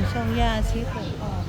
อช่องยาชีพออก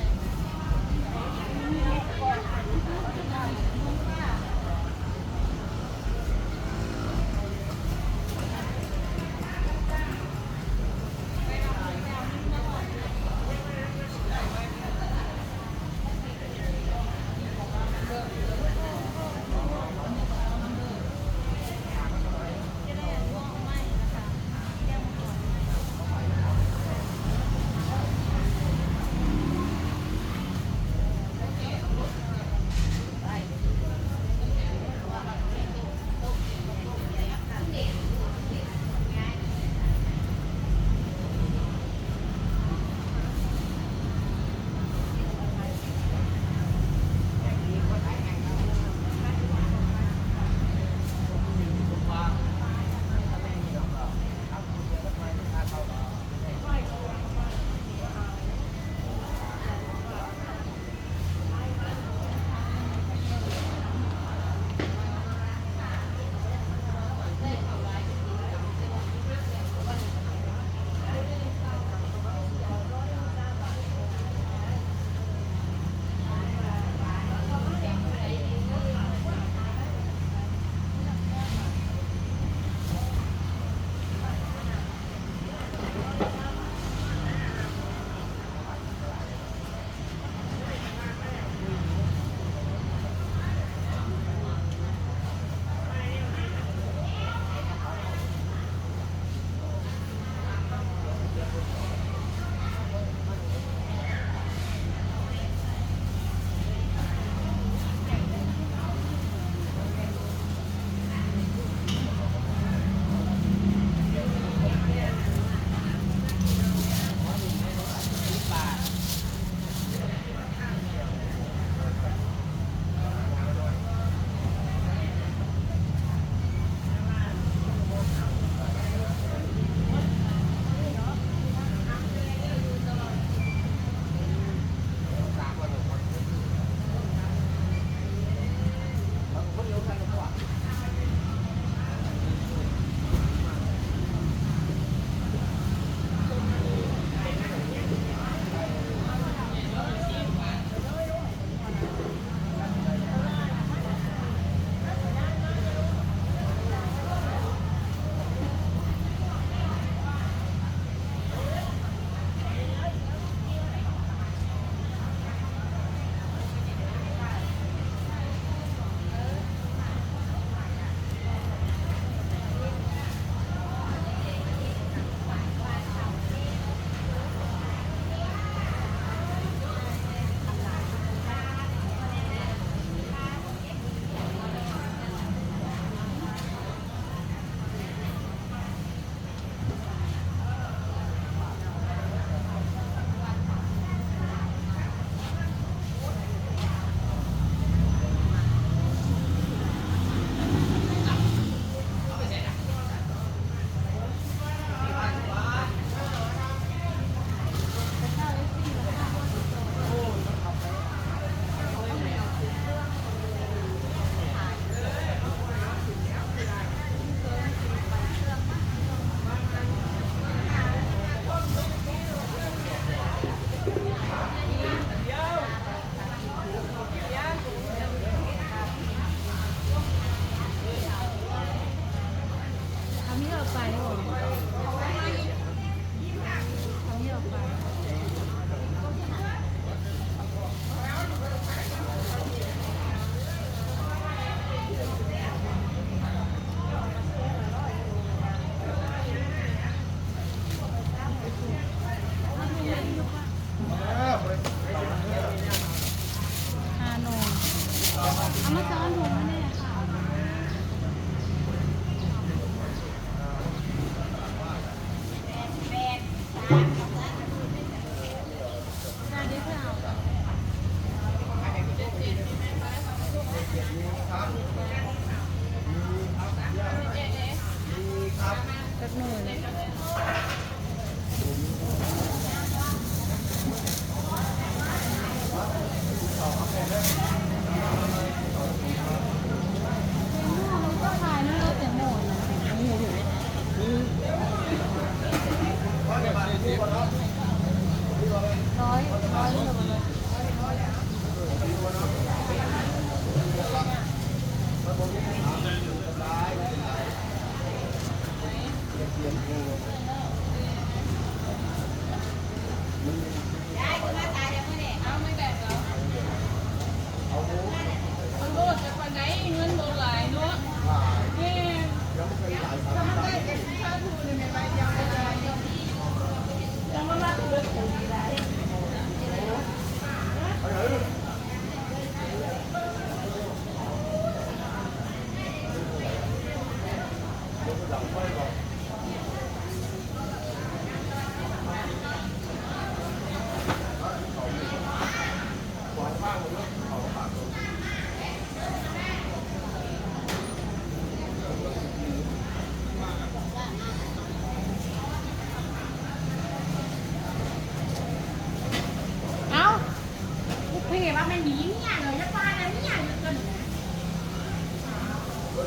point.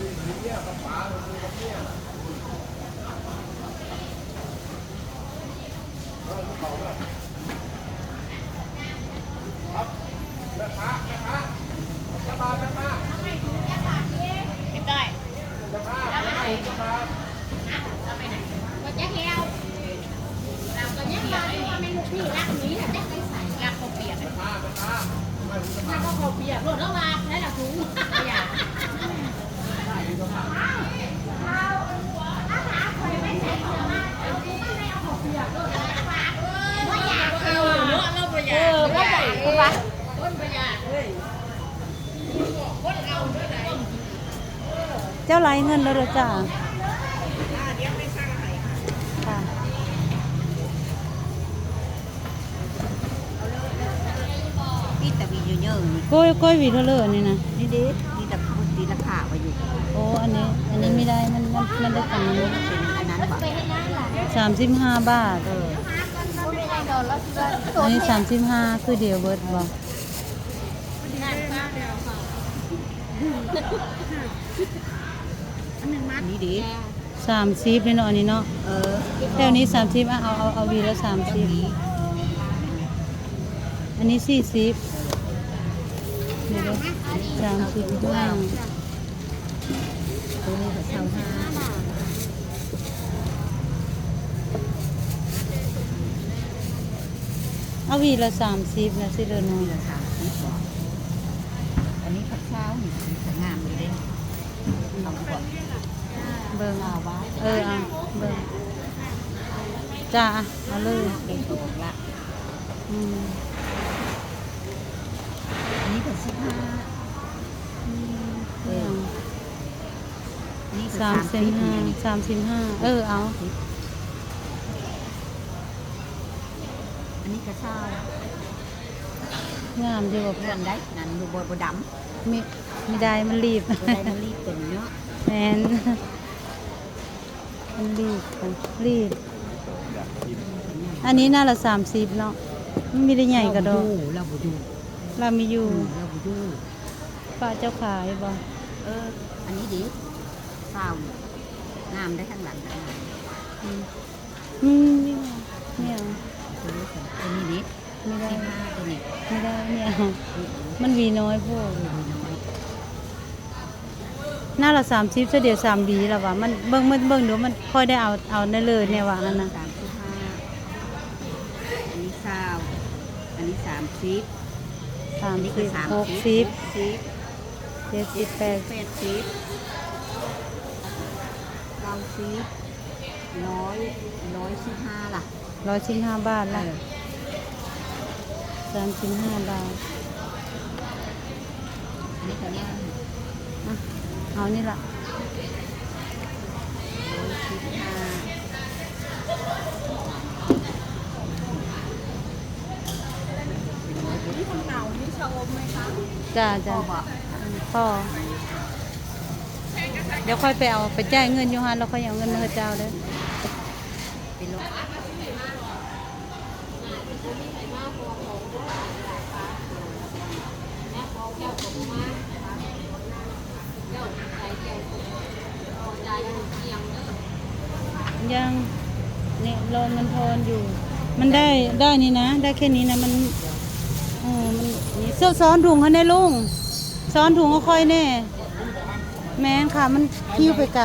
ไม่ได้แล้วไปไหนแล้วไปไหนก็แจ๊กแล้วเราก็แจ๊กแล้วว่าไม่ลูกพี่รักนี้แจ๊กไม่ใส่รักเขาเปียกรักก็เขาเปียกรถแล้วมาแล้วเราถุงเปียกเออไม่ใส่คุณวะคนประหยัดเลยคนเอาด้วยไหน เจ้าไรเงินแล้วเด้อจ้าค่ะนี่แต่มีเยอะๆนี่กล้วยกล้วยหวีเท่าเลอนี่นะนี่ดินี่แต่พูดดีราคาไว้อยู่โอ้อันนี้อันนี้ไม่ได้มันมันมันได้ตังค์เป็นอันนั้นบ่สามสิบห้าบาทเอออันนี้สามสิบห้าคือเดียวเบิร์ดบอก นี่ดิสามสิบเลยเนาะอันนี้เนาะเออแถวนี้สามสิบอะเอาเอาเอาหวีละสามสิบอันนี้สี่สิบเดี๋ยวสามสิบห้าตัวนี้ก็เช่าห้าเอาหวีละสามสิบนะสิเลอน้อยเหลือสามสิบบ่อันนี้ผักเช้านี่สีสวยงามเลย เด้เอาบ่เบิ่งเอาว้เออเอาเบิ่งจ้าเอาเลยเป็นโตละอืมอันนี้ก็สิบห้าเอออันนี้สามสิบห้าสามสิบห้าเออเอาอันนี้ก็เช่างามดีกว่าเพื่อนได้นั่นดูบดบดำม่ ไม่ได้มันรีบบ่ได้มารีบเป็นเนาะแมนมันรีบค่ะรีบ อันนี้น่าละสามสิบเนาะมันมีได้ใหญ่กระดอกเราบ่ดูเรามีอยู่เราบ่ดูป้าเจ้าขายบ่เออ อันนี้ดีเศร้างามได้ทั้งหลังทั้งหลังอืมอืมนี่ไงเนี่ยตัวนี้ค่ะตัวนี้ดิไม่ได้ที่ห้าตัวนี้ไม่ได้เนี่ยอืมมันหวีน้อยพวกอืมน้อย หน้าละสามสิบเดียวสามหวีแล้วว่ะมันเบิ่งมันเบิ่งดูมันค่อยได้เอาเอาในเลยเนี่ยว่าอันนั้นสามสิบห้าอันนี้เศร้าอันนี้สามสิบสามอันนี้สิก็บสามหกสิบสิบเจ็ดสิบแปดแปดสิบเก้าสิบร้อยร้อยสิบห้าล่ะร้อยสิบห้าบาทเอละอสามสิบห้าบาทอันนี้ก็เนี่ยอะ เอานี่ละร้อยสิบห้าจ้าจ้าพ่อเดี๋ยวค่อยไปเอาไปจ่ายเงินอยูฮันแล้วค่อยเอาเงินมาให้เจ้าเด้อเป็นร ยังเนี่ยรอเงินทอนอยู่ มันได้ได้นี่นะ ได้แค่นี้นะมันเออมันนี่เสื้อซ้อนถุงเขาแน่ลุงซ้อนถุงเขาค่อยแน่ แม่นค่ะมันคิ้วไปไกล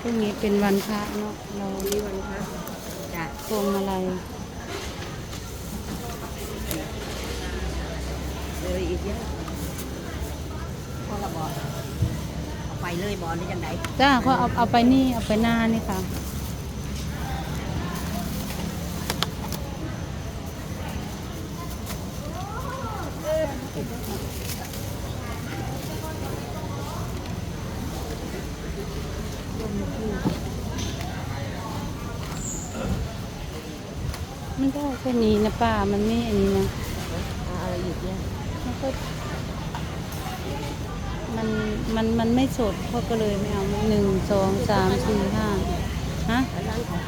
พรุ่งนี้เป็นวันพระเนาะเรานี่วันคะจ้ะ พวงมาลัยเลยอีกเยอะพอละบอเอาไปเลยบอลได้จังไดจ้าเขาเอาเอาไปนี่เอาไปหน้านี่ค่ะ มันได้แค่นี้นะป้ามันไม่อันนี้นะเอาอะไรอีกเนี่ยมันก็มันมันมันไม่สดเขาก็เลยไม่เอาหนึ่งสองสามสี่ห้าฮะแล้วนั่งของ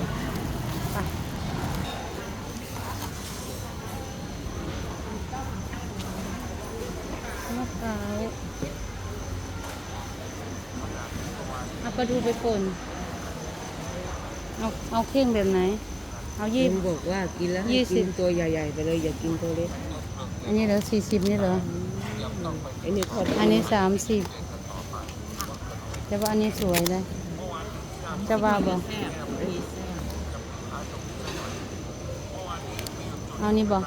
ไปมะพร้าวเอาปลาทูไปป่นเอาเอาเข่งแบบไหน เอายี่ยิมบอกว่ากินแล้วให้ยี่สิกิบนตัวใหญ่ ๆ ไปเลยอย่ากินตัวเล็กอันนี้เหรอสี่สิบนี่เหรอไอ้นี่ทอดอันนี้สามสิบแต่ว่าอันนี้สวยเลยจะว่าบอกแซ่บอันนี้แซ่บเอานี่บอก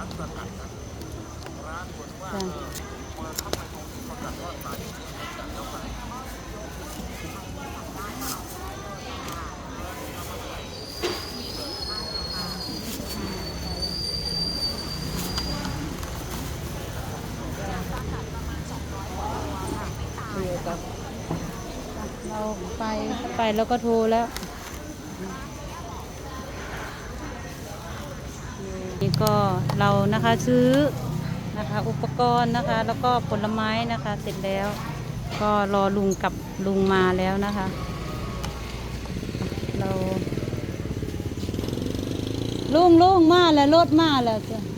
จ้ะเราไป ไปแล้วก็โทรแล้ว นี่ก็เรานะคะซื้อนะคะอุปกรณ์นะคะ แล้วก็ผลไม้นะคะเสร็จแล้ว ก็รอลุงกับลุงมาแล้วนะคะ เราลุงลุงมาแล้วรถมาแล้วจ้ะ